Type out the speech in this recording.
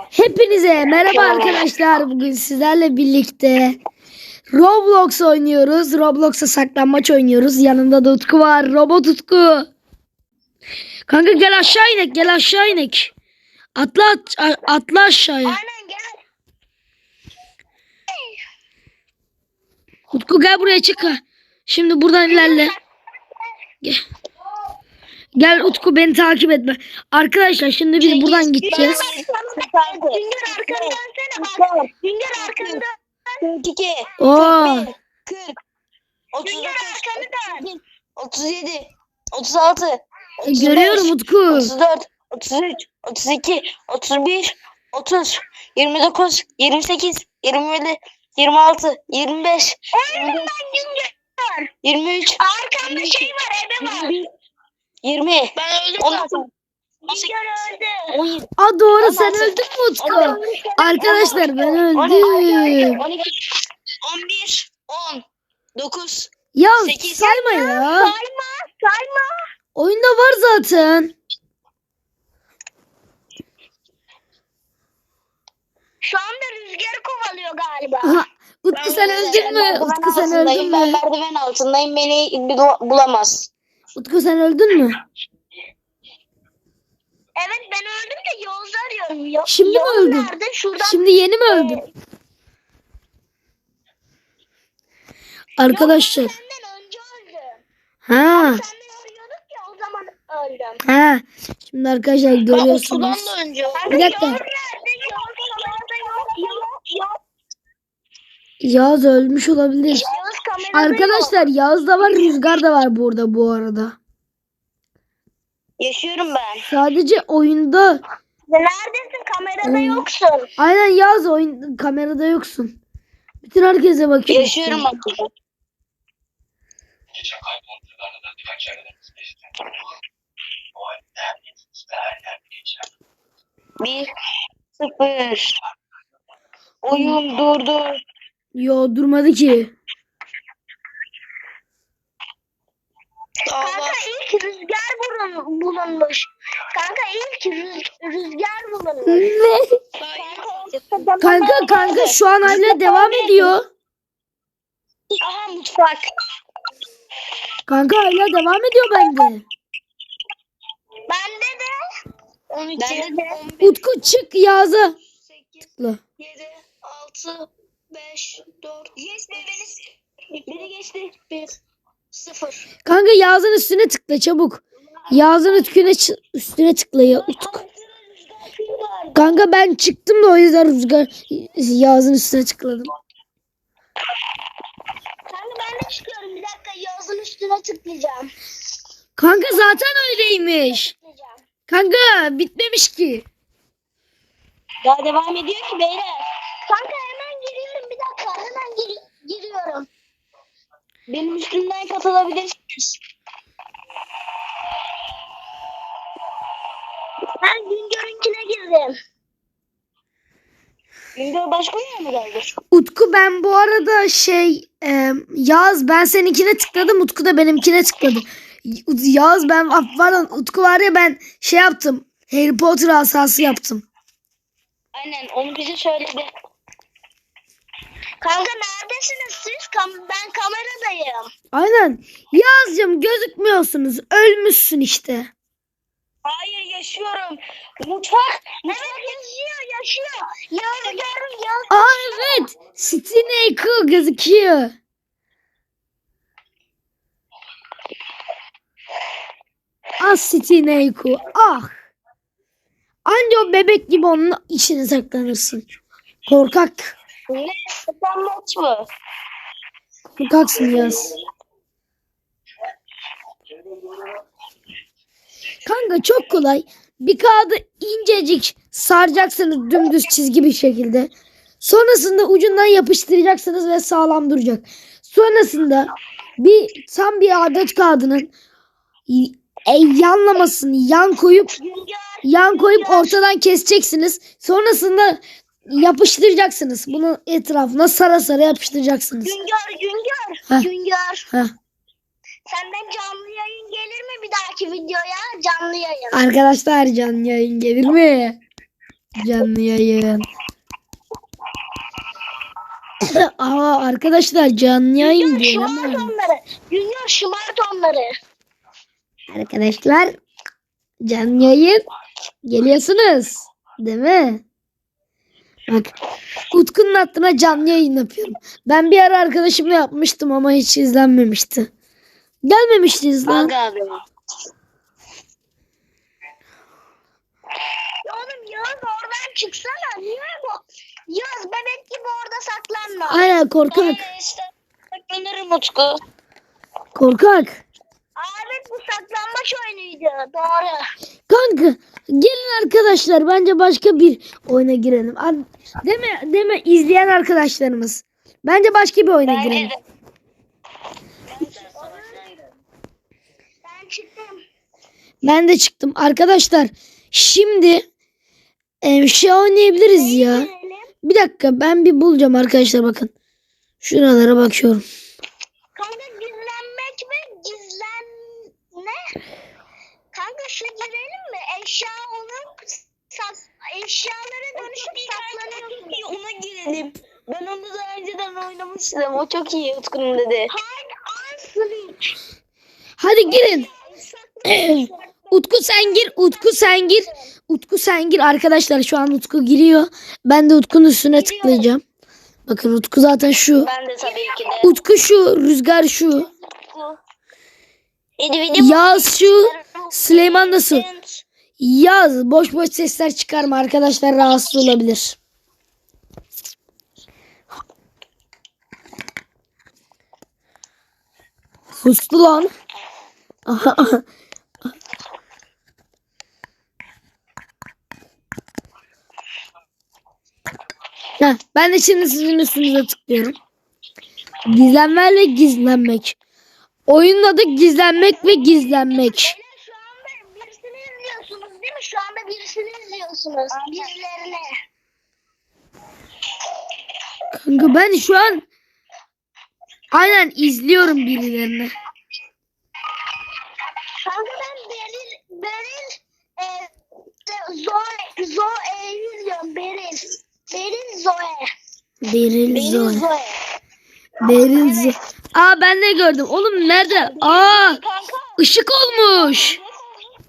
Hepinize merhaba arkadaşlar. Bugün sizlerle birlikte Roblox oynuyoruz. Roblox'a saklanmaç oynuyoruz. Yanımda da Utku var. Robot Utku. Kanka gel aşağı inek. Gel aşağı inek. Atla at- atla aşağıya. Aynen gel. Utku gel buraya çık. Şimdi buradan ilerle. Gel. Gel Utku beni takip etme. Arkadaşlar şimdi biz buradan gideceğiz. Güngör arkandan sene bak. Güngör arkandan. 42, Oo. 40, Güngör 39, arkandan. 37, 36, E, Görüyorum Utku. 34, 33, 32, 31, 30, 29, 28, 27, 26, 25, Öldüm ben Güngör. 23, Arkamda şey var ebe var. 20, Ben öldüm 16, Güngör öldü. 17, Aa doğru sen öldün mü Utku? Arkadaşlar ben öldüm. 12, 11, 10, 9, Ya Sekiz. sayma ya. Sayma sayma. Oyunda var zaten. Şu anda rüzgar kovalıyor galiba. Aha, Utku sen öldün mü? merdiven Utku sen altındayım, öldün ben mü? merdiven altındayım, beni bul- bulamaz. Utku sen öldün mü? Evet ben öldüm de Yavuz'u arıyorum. Yo- Şimdi mi Yavuz öldün? Nerede? Şuradan. Şimdi yeni mi öldün? Arkadaşlar. Yavuz senden önce öldüm. Ha. Senden arıyorduk ya o zaman öldüm. Ha. Şimdi arkadaşlar görüyorsunuz. önce. Bir dakika. Yavuz nerede? Yavuz yok. Yok ölmüş olabilir. Yok. Arkadaşlar Yağız da var Rüzgar da var burada bu arada. Yaşıyorum ben. Sadece oyunda Neredesin? Kamerada Hmm. yoksun. aynen Yağız oyun kamerada yoksun. Bütün herkese bakıyorum. Yaşıyorum bak. Gece kaybolduğunda birkaç yerden geçti. O halde her geçer. Bir, sıfır. Oyun durdu. Yo durmadı ki. Kanka ilk rüzgar bulun, bulunmuş. Kanka ilk rüz, rüzgar bulunmuş. Ne? Kanka kanka şu an hala devam ediyor. Aha mutfak. Kanka hala devam ediyor bende. Bende de. 12. Bende de Utku çık Yağız'a. 8, Tıkla. 7, 6, 5, 4. Geçti beni. Biri geçti. 1, 0. Kanka Yağız'ın üstüne tıkla çabuk. Yağız'ın üstüne, üstüne tıkla ya Utku. Kanka ben çıktım da o yüzden rüzgar Yağız'ın üstüne tıkladım. Kanka ben de çıkıyorum. Bir dakika Yağız'ın üstüne tıklayacağım. Kanka zaten öyleymiş. Kanka bitmemiş ki. Daha devam ediyor ki beyler. Kanka hemen giriyorum. Bir dakika hemen gir- giriyorum. Benim üstümden katılabilirsiniz. Ben Güngör'ünkine girdim. Güngör başka yere mi geldi? Utku ben bu arada şey e, Yağız ben seninkine tıkladım Utku da benimkine tıkladı. Yağız ben ah, pardon Utku var ya ben şey yaptım. Harry Potter asası yaptım. Aynen onu bize söyledi. Kanka neredesiniz siz? Kam- ben kameradayım. Aynen. Yağız'cığım gözükmüyorsunuz. Ölmüşsün işte. Hayır yaşıyorum. Mutfak. Evet yaşıyor yaşıyor. Yağız gördüm Yağız. Aa evet. Snake gözüküyor. Ah Snake ah. Anca o bebek gibi onun içine saklanırsın. Korkak. Sen maç mı? Korkaksın Yağız. Kanka çok kolay. Bir kağıdı incecik saracaksınız dümdüz çizgi bir şekilde. Sonrasında ucundan yapıştıracaksınız ve sağlam duracak. Sonrasında bir tam bir adet kağıdının e, yanlamasını yan koyup yan koyup ortadan keseceksiniz. Sonrasında yapıştıracaksınız. Bunun etrafına sara sara yapıştıracaksınız. Güngör Güngör. Heh. Güngör. Heh. Senden canlı yayın gelir mi bir dahaki videoya? Canlı yayın. Arkadaşlar canlı yayın gelir mi? Canlı yayın. Aa arkadaşlar canlı yayın diyor Şımart ama. onları. Junior şımart onları. Arkadaşlar canlı yayın geliyorsunuz. Değil mi? Bak Utku'nun hattına canlı yayın yapıyorum. Ben bir ara arkadaşımla yapmıştım ama hiç izlenmemişti. Gelmemiştiniz lan. Aga abi. Oğlum Yağız oradan çıksana. Niye bu? Yağız bebek gibi orada saklanma. Aynen korkak. Öyle işte. Saklanırım Utku. Korkak. Evet bu saklanmaç oyunuydu. Doğru. Kanka gelin arkadaşlar bence başka bir oyuna girelim. Deme deme izleyen arkadaşlarımız. Bence başka bir oyuna Ben girelim. evet. Ben çıktım. Ben de çıktım. Arkadaşlar şimdi e, şey oynayabiliriz ya. Bir dakika ben bir bulacağım arkadaşlar bakın. Şuralara bakıyorum. Kanka gizlenmek ve gizlen... Ne? Kanka şu mi? Eşya olup sak... eşyalara dönüşüp saklanıyorsun. Ona girelim. Ben onu daha önceden oynamıştım. O çok iyi Utku'nun dedi. Hide and sleep. Hadi girin. Utku sen gir. Utku sen gir. Utku sen gir. Arkadaşlar şu an Utku giriyor. Ben de Utku'nun üstüne tıklayacağım. Bakın Utku zaten şu. Ben de tabii ki de. Utku şu. Rüzgar şu. Yaz şu. Süleyman nasıl? Yaz. Boş boş sesler çıkarma. Arkadaşlar rahatsız olabilir. Sustu lan. Ben de şimdi sizin üstünüze tıklıyorum. Gizlenme ve gizlenmek. Oyunun adı gizlenmek ve gizlenmek. Beyler şu anda birisini izliyorsunuz değil mi? Şu anda birisini izliyorsunuz. Birilerini. Kanka ben şu an aynen izliyorum birilerini. Kanka ben Beril, Beril, e, Zoe, Zoe'yi izliyorum. Beril. Beril Zoe. Beril Zoe. Zoe. Beril Zoe. Aa ben de gördüm. Oğlum nerede? Aa ışık olmuş.